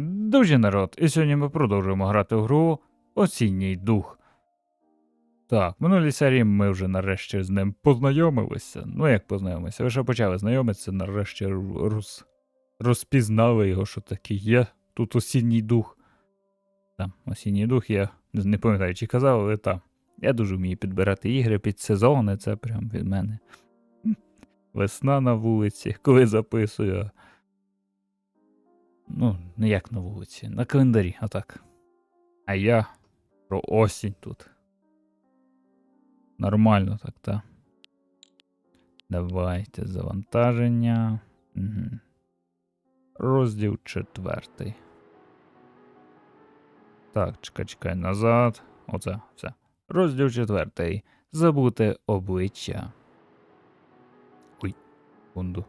Друзі народ, і сьогодні ми продовжуємо грати в гру Осінній дух. Так, минулій серії ми вже нарешті з ним познайомилися. Ну як познайомилися? Ви ще почали знайомитися, нарешті роз... розпізнали його, що такий є. Тут осінній дух. Там, осінній дух, я не пам'ятаю, чи казав, але там. Я дуже вмію підбирати ігри під сезони, це прям від мене. Весна на вулиці, коли записую. Ну, не як на вулиці, на календарі, отак. А я про осінь тут. Нормально так, так. Давайте завантаження. Угу. Розділ четвертий. Так, чекай, чекай, назад. Оце, все. Розділ четвертий. Забути обличчя. Ой, секунду.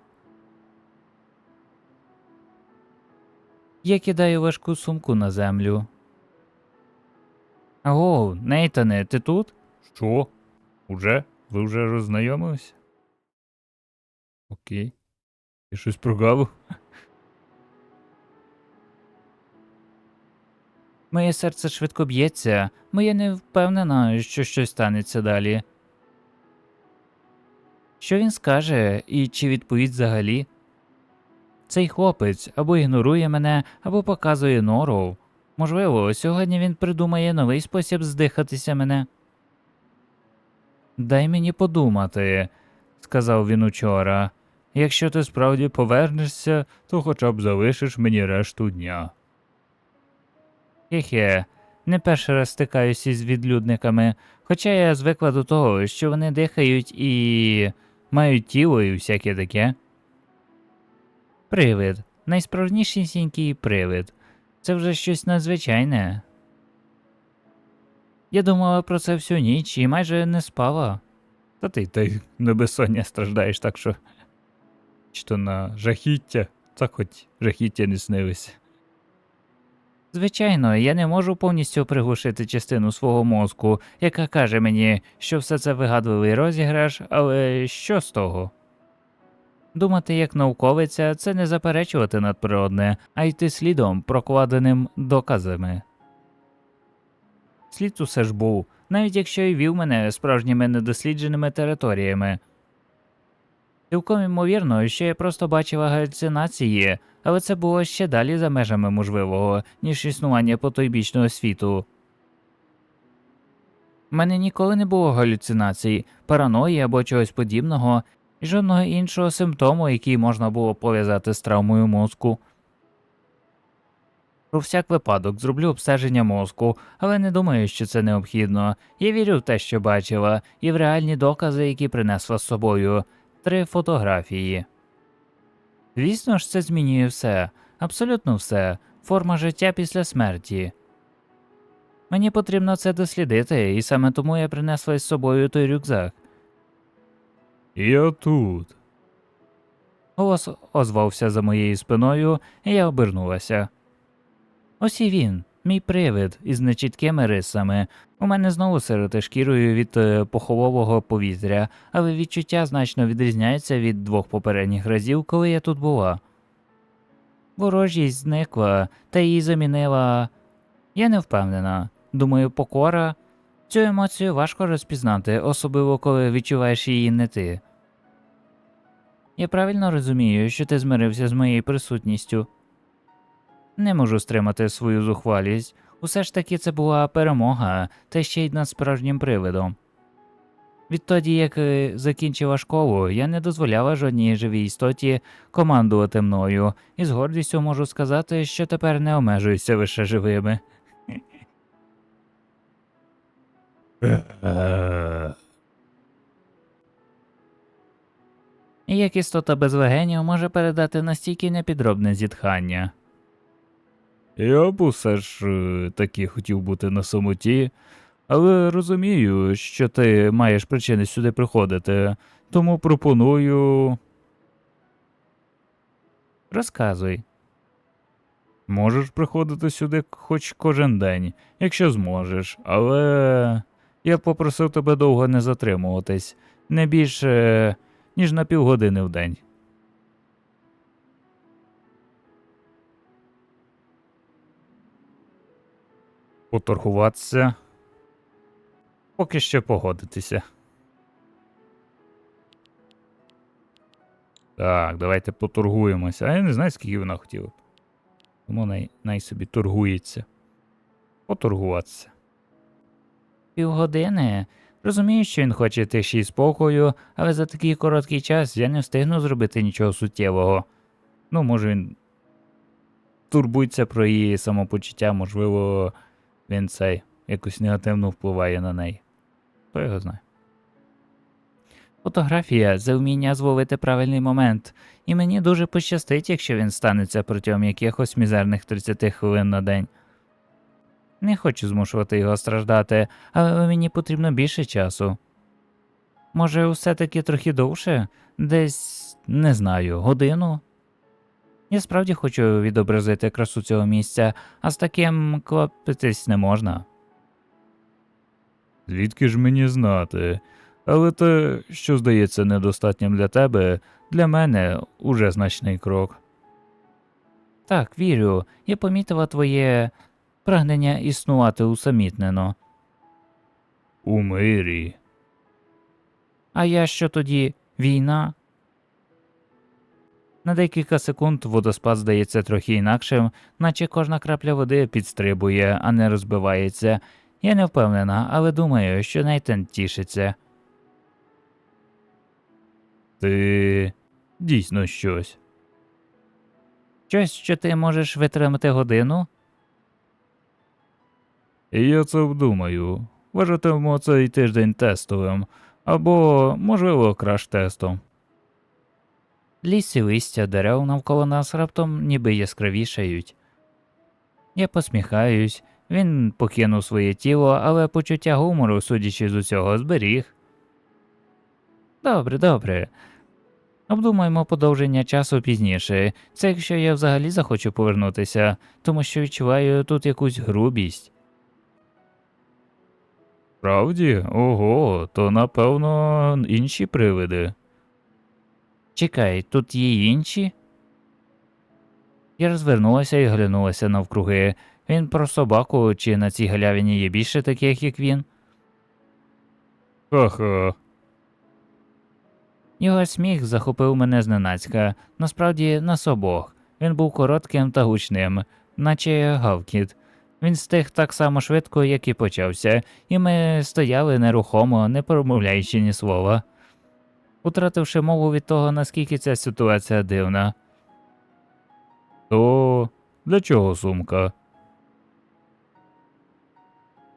Я кидаю важку сумку на землю. Аго, Нейтане, ти тут? Що? Уже? Ви вже роззнайомилися? Окей. Я щось прогавив? Моє серце швидко б'ється, я не впевнена, що щось станеться далі. Що він скаже і чи відповість взагалі? Цей хлопець або ігнорує мене, або показує нору. Можливо, сьогодні він придумає новий спосіб здихатися мене. Дай мені подумати, сказав він учора. Якщо ти справді повернешся, то хоча б залишиш мені решту дня. Хе-хе, не перший раз стикаюся із відлюдниками, хоча я звикла до того, що вони дихають і мають тіло і всяке таке. Привид. Найсправжнішісінький привид. Це вже щось надзвичайне. Я думала про це всю ніч і майже не спала. Та ти й на безсоння страждаєш, так що. Чи то на жахіття, так хоч жахіття не снилися. Звичайно, я не можу повністю приглушити частину свого мозку, яка каже мені, що все це вигадливий розіграш, але що з того? Думати як науковиця це не заперечувати надприродне, а йти слідом, прокладеним доказами. Слід усе ж був, навіть якщо й вів мене справжніми недослідженими територіями. Цілком ймовірно, що я просто бачила галюцинації, але це було ще далі за межами можливого, ніж існування потойбічного світу. У мене ніколи не було галюцинацій, параної або чогось подібного, і жодного іншого симптому, який можна було пов'язати з травмою мозку. Про всяк випадок зроблю обстеження мозку, але не думаю, що це необхідно. Я вірю в те, що бачила, і в реальні докази, які принесла з собою три фотографії. Звісно ж, це змінює все, абсолютно все, форма життя після смерті. Мені потрібно це дослідити, і саме тому я принесла із собою той рюкзак. Я тут. Голос озвався за моєю спиною, і я обернулася. Ось і він, мій привид із нечіткими рисами. У мене знову сироти шкірою від е, похолового повітря, але відчуття значно відрізняються від двох попередніх разів, коли я тут була. Ворожість зникла, та її замінила. Я не впевнена. Думаю, покора. Цю емоцію важко розпізнати, особливо коли відчуваєш її не ти. Я правильно розумію, що ти змирився з моєю присутністю. Не можу стримати свою зухвалість. Усе ж таки це була перемога, та ще й над справжнім привидом. Відтоді, як е, закінчила школу, я не дозволяла жодній живій істоті командувати мною, і з гордістю можу сказати, що тепер не обмежуюся лише живими. як істота без легенів може передати настільки непідробне зітхання. Я б усе ж е, таки хотів бути на самоті, але розумію, що ти маєш причини сюди приходити, тому пропоную. Розказуй. Можеш приходити сюди хоч кожен день, якщо зможеш, але я б попросив тебе довго не затримуватись, не більше, ніж на півгодини в день. Поторгуватися. Поки що погодитися. Так, давайте поторгуємося. А я не знаю, скільки вона хотіла. Тому най, най собі торгується. Поторгуватися. Півгодини. Розумію, що він хоче тиші і спокою, але за такий короткий час я не встигну зробити нічого суттєвого. Ну, може, він турбується про її самопочуття, можливо, він цей якось негативно впливає на неї. Хто його знає. Фотографія це вміння зловити правильний момент, і мені дуже пощастить, якщо він станеться протягом якихось мізерних 30 хвилин на день. Не хочу змушувати його страждати, але мені потрібно більше часу. Може, все-таки трохи довше? Десь не знаю, годину. Я справді хочу відобразити красу цього місця, а з таким клопитись не можна. Звідки ж мені знати? Але те, що здається недостатнім для тебе, для мене уже значний крок. Так, вірю, я помітила твоє прагнення існувати усамітнено. У мирі. А я що тоді війна? На декілька секунд водоспад здається трохи інакшим, наче кожна крапля води підстрибує, а не розбивається. Я не впевнена, але думаю, що Нейтан тішиться. Ти дійсно щось. Щось, що ти можеш витримати годину? Я це вдумаю. Вважатимемо цей тиждень тестовим, або, можливо, краш-тестом. Ліс і листя дерев навколо нас раптом ніби яскравішають. Я посміхаюсь, він покинув своє тіло, але почуття гумору, судячи з усього, зберіг. Добре, добре. Обдумаємо подовження часу пізніше. Це якщо я взагалі захочу повернутися, тому що відчуваю тут якусь грубість. Правді? Ого, то напевно інші привиди. Чекай, тут є інші? Я розвернулася і глянулася навкруги. Він про собаку, чи на цій галявині є більше таких, як він? Ха-ха. Його сміх захопив мене зненацька, насправді нас обох. Він був коротким та гучним, наче гавкіт. Він стих так само швидко, як і почався, і ми стояли нерухомо, не промовляючи ні слова, утративши мову від того, наскільки ця ситуація дивна. То для чого сумка?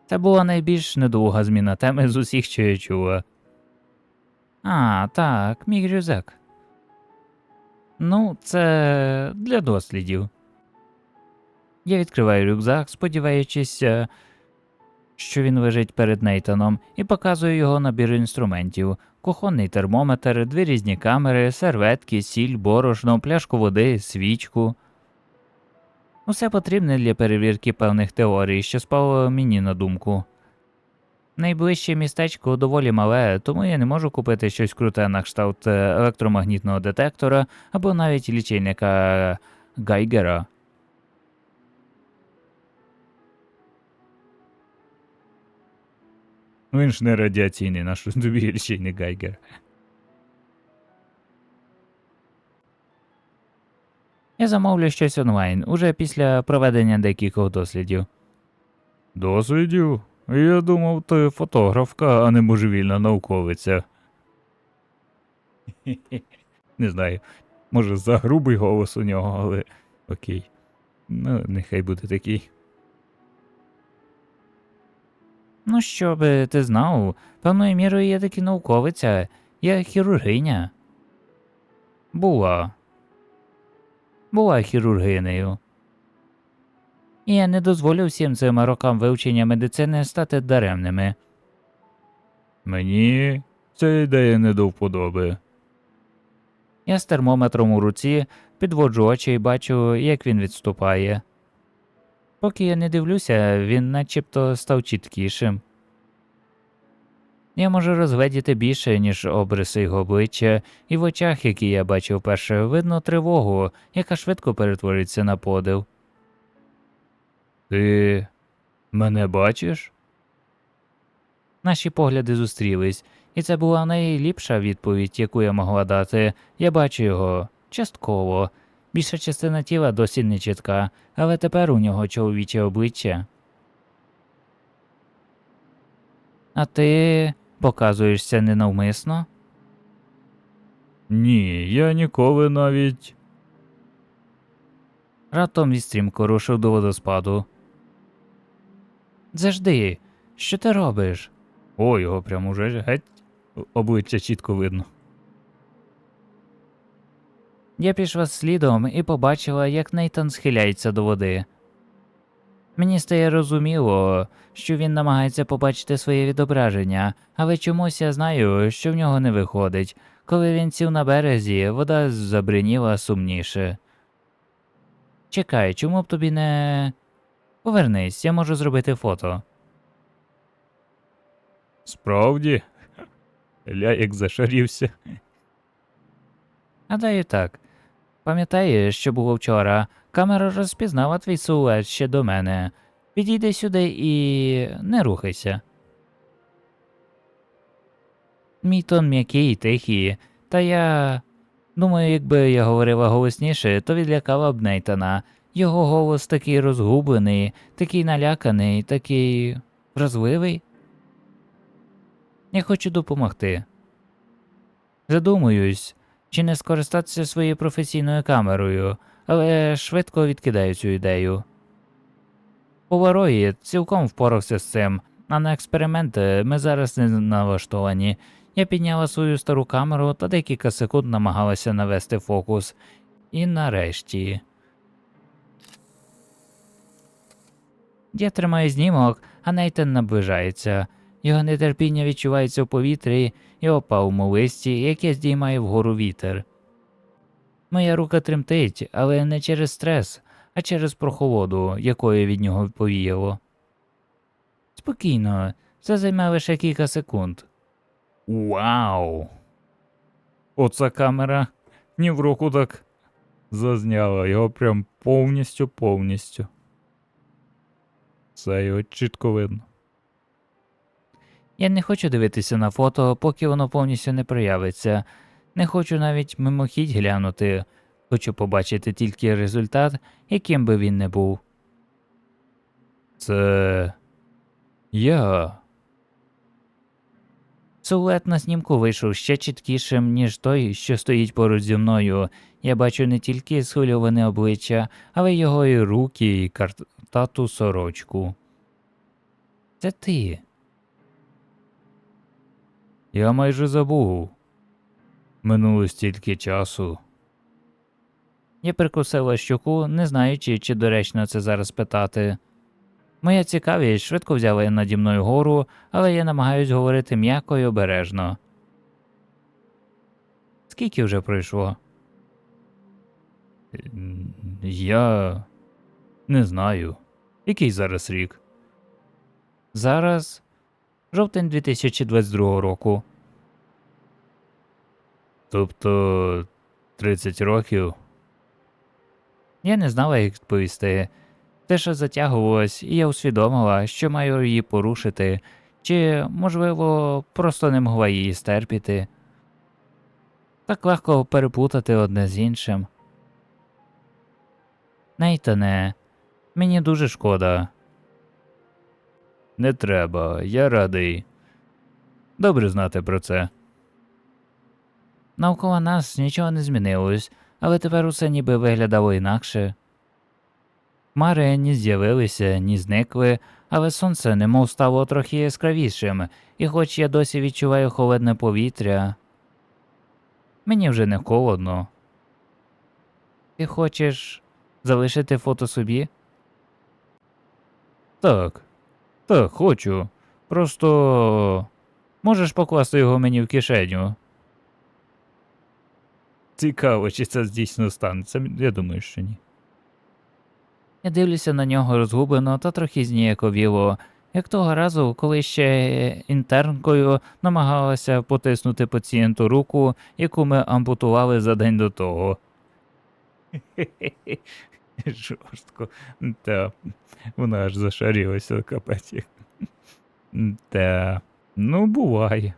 Це була найбільш недовга зміна теми з усіх, що я чула. А, так, мій рюкзак. Ну, це для дослідів. Я відкриваю рюкзак, сподіваючись, е, що він лежить перед Нейтаном, і показую його набір інструментів: кухонний термометр, дві різні камери, серветки, сіль, борошно, пляшку води, свічку. Усе потрібне для перевірки певних теорій, що спало мені на думку. Найближче містечко доволі мале, тому я не можу купити щось круте на кшталт е, електромагнітного детектора або навіть лічильника Гайгера. Ну він ж не радіаційний, наш тобі Гайгера. Я замовлю щось онлайн уже після проведення декількох дослідів. Дослідів? Я думав, ти фотографка, а не божевільна науковиця. Не знаю. Може, за грубий голос у нього, але окей. Ну, нехай буде такий. Ну, що би ти знав, певною мірою я таки науковиця, я хірургиня. Була. Була хірургинею. І я не дозволю всім цим рокам вивчення медицини стати даремними. Мені ця ідея не до вподоби. Я з термометром у руці підводжу очі і бачу, як він відступає. Поки я не дивлюся, він начебто став чіткішим. Я можу розгледіти більше, ніж обриси його обличчя, і в очах, які я бачив перше, видно тривогу, яка швидко перетвориться на подив. Ти Мене бачиш? Наші погляди зустрілись, і це була найліпша відповідь, яку я могла дати. Я бачу його частково. Більша частина тіла досі не чітка, але тепер у нього чоловіче обличчя. А ти показуєшся ненавмисно? Ні, я ніколи навіть. Раптом він стрімко рушив до водоспаду. Завжди, що ти робиш? О, його прямо уже геть обличчя чітко видно. Я пішла слідом і побачила, як Нейтан схиляється до води. Мені стає розуміло, що він намагається побачити своє відображення, але чомусь я знаю, що в нього не виходить. Коли він сів на березі, вода забриніла сумніше. Чекай, чому б тобі не. Повернись, я можу зробити фото. Справді? Ля як зашарівся. Гадаю так. Пам'ятаєш, що було вчора? Камера розпізнала твій силует ще до мене. Підійди сюди і не рухайся. Мій тон м'який, тихий, та я. Думаю, якби я говорила голосніше, то відлякала б Нейтана. Його голос такий розгублений, такий наляканий, такий вразливий. Я хочу допомогти. Задумуюсь, чи не скористатися своєю професійною камерою, але швидко відкидаю цю ідею. Повароїд цілком впорався з цим, а на експерименти ми зараз не налаштовані. Я підняла свою стару камеру та декілька секунд намагалася навести фокус. І нарешті. Я тримаю знімок, а Нейтан наближається. Його нетерпіння відчувається в повітрі і опалому листі, яке здіймає вгору вітер. Моя рука тремтить, але не через стрес, а через прохолоду, якою від нього повіяло. Спокійно, це займе лише кілька секунд. Вау! Оця камера ні в руку так зазняла його прям повністю повністю. Це його чітко видно. Я не хочу дивитися на фото, поки воно повністю не проявиться. Не хочу навіть мимохідь глянути. Хочу побачити тільки результат, яким би він не був. Це. Я. Силует на снімку вийшов ще чіткішим, ніж той, що стоїть поруч зі мною. Я бачу не тільки схвильоване обличчя, але й його і руки, і картату сорочку. Це ти. Я майже забув. Минуло стільки часу. Я прикусила щоку, не знаючи, чи доречно це зараз питати. Моя цікавість швидко взяла наді мною гору, але я намагаюсь говорити м'яко і обережно. Скільки вже пройшло? Я не знаю. Який зараз рік? Зараз жовтень 2022 року. Тобто 30 років. Я не знала, як відповісти. Те, що затягувалось, і я усвідомила, що маю її порушити, чи, можливо, просто не могла її стерпіти. Так легко переплутати одне з іншим. Нейтане, мені дуже шкода. Не треба, я радий. Добре знати про це. Навколо нас нічого не змінилось, але тепер усе ніби виглядало інакше. Хмари ні з'явилися, ні зникли, але сонце немов стало трохи яскравішим, і хоч я досі відчуваю холодне повітря, мені вже не холодно. Ти хочеш залишити фото собі? Так, так, хочу. Просто можеш покласти його мені в кишеню. Цікаво, чи це дійсно станеться. Я думаю, що ні. Я дивлюся на нього розгублено та трохи зніяковіло, як того разу, коли ще інтернкою намагалася потиснути пацієнту руку, яку ми ампутували за день до того. Жорстко. Та вона аж зашарілася капець. Та. Ну, буває.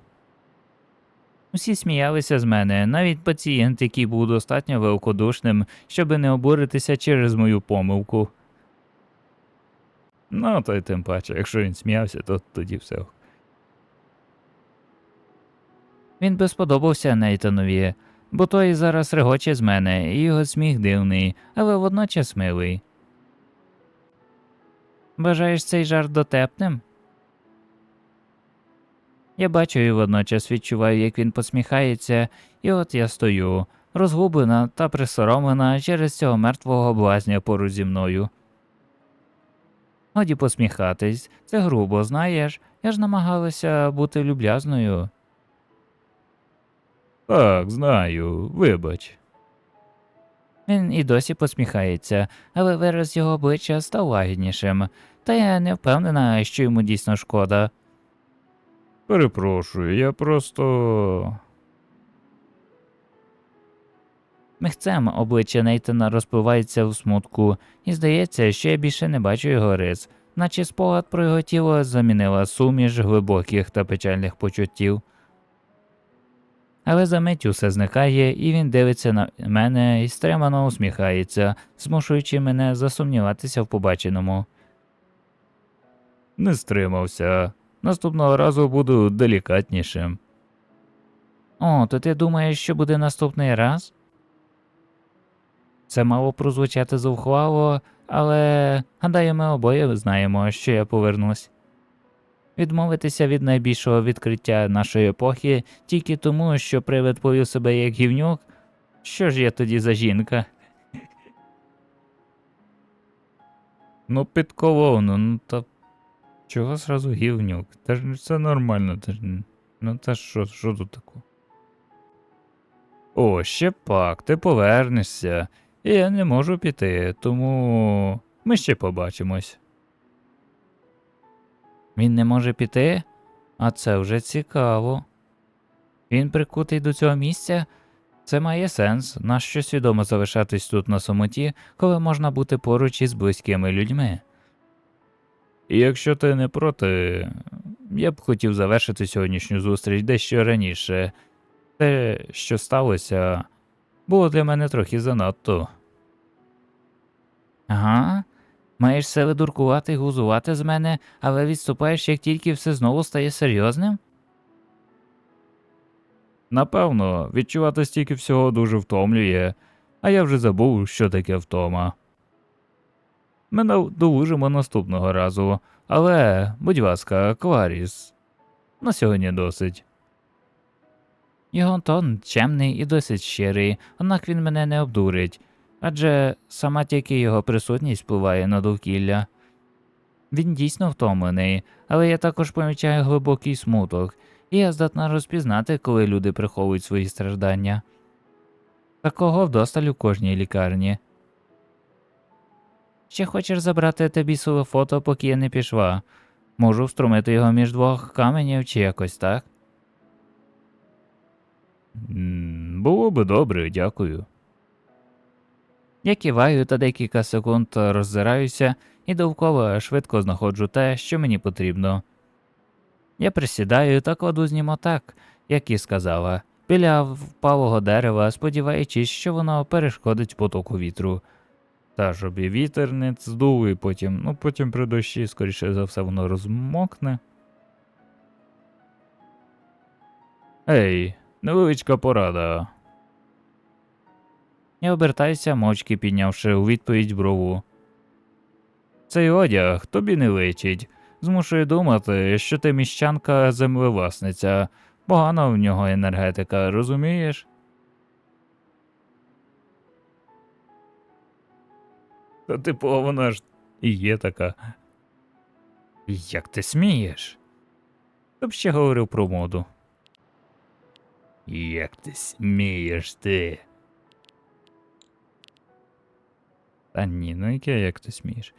Усі сміялися з мене, навіть пацієнт, який був достатньо великодушним, щоби не обуритися через мою помилку. Ну, то й тим паче, якщо він сміявся, то тоді все. Він би сподобався Нейтанові, бо той зараз регоче з мене, і його сміх дивний, але водночас милий. Бажаєш цей жарт дотепним? Я бачу і водночас відчуваю, як він посміхається, і от я стою, розгублена та присоромлена через цього мертвого блазня поруч зі мною. Годі посміхатись, це грубо, знаєш, я ж намагалася бути люб'язною. Так, знаю, вибач. Він і досі посміхається, але вираз його обличчя став лагіднішим, та я не впевнена, що йому дійсно шкода. Перепрошую, я просто. Михцем обличчя Нейтана розпливається в смутку, і здається, що я більше не бачу його рис, наче спогад про його тіло замінила суміш глибоких та печальних почуттів. Але за мить усе зникає, і він дивиться на мене і стримано усміхається, змушуючи мене засумніватися в побаченому. Не стримався. Наступного разу буду делікатнішим. О, то ти думаєш, що буде наступний раз? Це мало прозвучати зухвало, але гадаю, ми обоє знаємо, що я повернусь. Відмовитися від найбільшого відкриття нашої епохи тільки тому, що привид повів себе як гівнюк. Що ж я тоді за жінка? Ну, підколовно, ну та чого зразу гівнюк? Та ж все нормально, та ж. Ну та що, що тут такого? О, ще пак, ти повернешся. І я не можу піти, тому ми ще побачимось. Він не може піти? А це вже цікаво. Він прикутий до цього місця? Це має сенс, нащо свідомо залишатись тут на самоті, коли можна бути поруч із близькими людьми. І якщо ти не проти, я б хотів завершити сьогоднішню зустріч дещо раніше. Те, що сталося, було для мене трохи занадто. Ага. Маєш сили дуркувати гузувати з мене, але відступаєш, як тільки все знову стає серйозним? Напевно, відчувати стільки всього дуже втомлює, а я вже забув, що таке втома. Ми долужимо наступного разу, але, будь ласка, Кларіс, на сьогодні досить. Його тон чемний і досить щирий, однак він мене не обдурить, адже сама тільки його присутність впливає на довкілля. Він дійсно втомлений, але я також помічаю глибокий смуток, і я здатна розпізнати, коли люди приховують свої страждання. Такого вдосталь у кожній лікарні. Ще хочеш забрати тобі своє фото, поки я не пішла. Можу встромити його між двох каменів чи якось так. Було би добре, дякую. Я киваю та декілька секунд роззираюся і довкола швидко знаходжу те, що мені потрібно. Я присідаю та кладу знімо так, як і сказала, біля впалого дерева, сподіваючись, що воно перешкодить потоку вітру. Та щоб і вітер не здув, і потім, ну потім при дощі, скоріше за все, воно розмокне. Ей, невеличка порада. Я обертаюся, мовчки піднявши у відповідь брову. Цей одяг тобі не личить. Змушує думати, що ти міщанка землевласниця. Погана в нього енергетика, розумієш? Та типу, вона ж і є така. Як ти смієш? Ти б ще говорив про моду. Як ти смієш ти? Та ні, ну яке як ти смієш?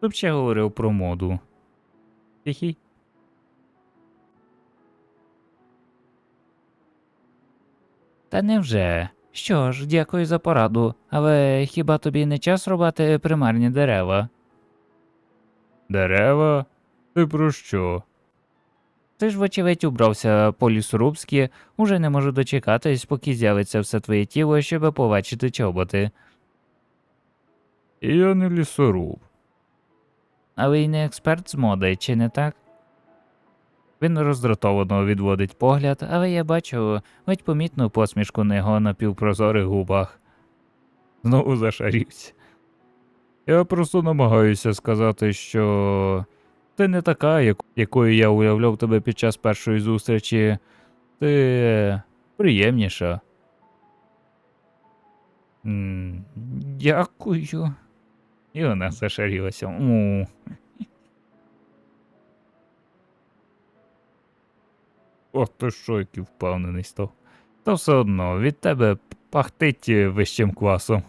Ти б ще говорив про моду. Хі-хі. Та невже? Що ж, дякую за пораду, але хіба тобі не час рубати примарні дерева? Дерева? Ти про що? Ти ж, вочевидь, убрався по лісорубськи, уже не можу дочекатись, поки з'явиться все твоє тіло, щоб побачити чоботи. Я не лісоруб. Але й не експерт з моди, чи не так? Він роздратовано відводить погляд, але я бачу ледь помітну посмішку на його напівпрозорих губах. Знову зашарівся. Я просто намагаюся сказати, що ти не така, якою я уявляв тебе під час першої зустрічі. Ти приємніша. Дякую. І вона зашарілася. У. О, то що, який впевнений став. Та все одно від тебе пахтить вищим квасом.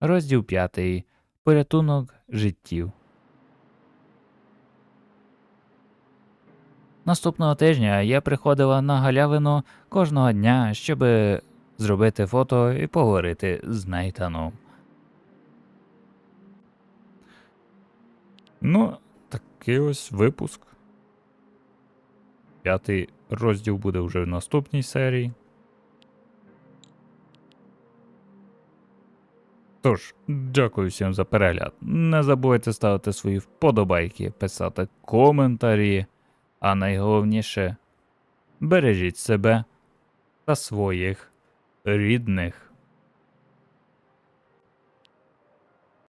Розділ п'ятий. Порятунок життів. Наступного тижня я приходила на галявину кожного дня, щоб зробити фото і поговорити з Нейтаном. Ну, такий ось випуск. П'ятий розділ буде вже в наступній серії. Тож, дякую всім за перегляд. Не забувайте ставити свої вподобайки, писати коментарі, а найголовніше бережіть себе та своїх рідних.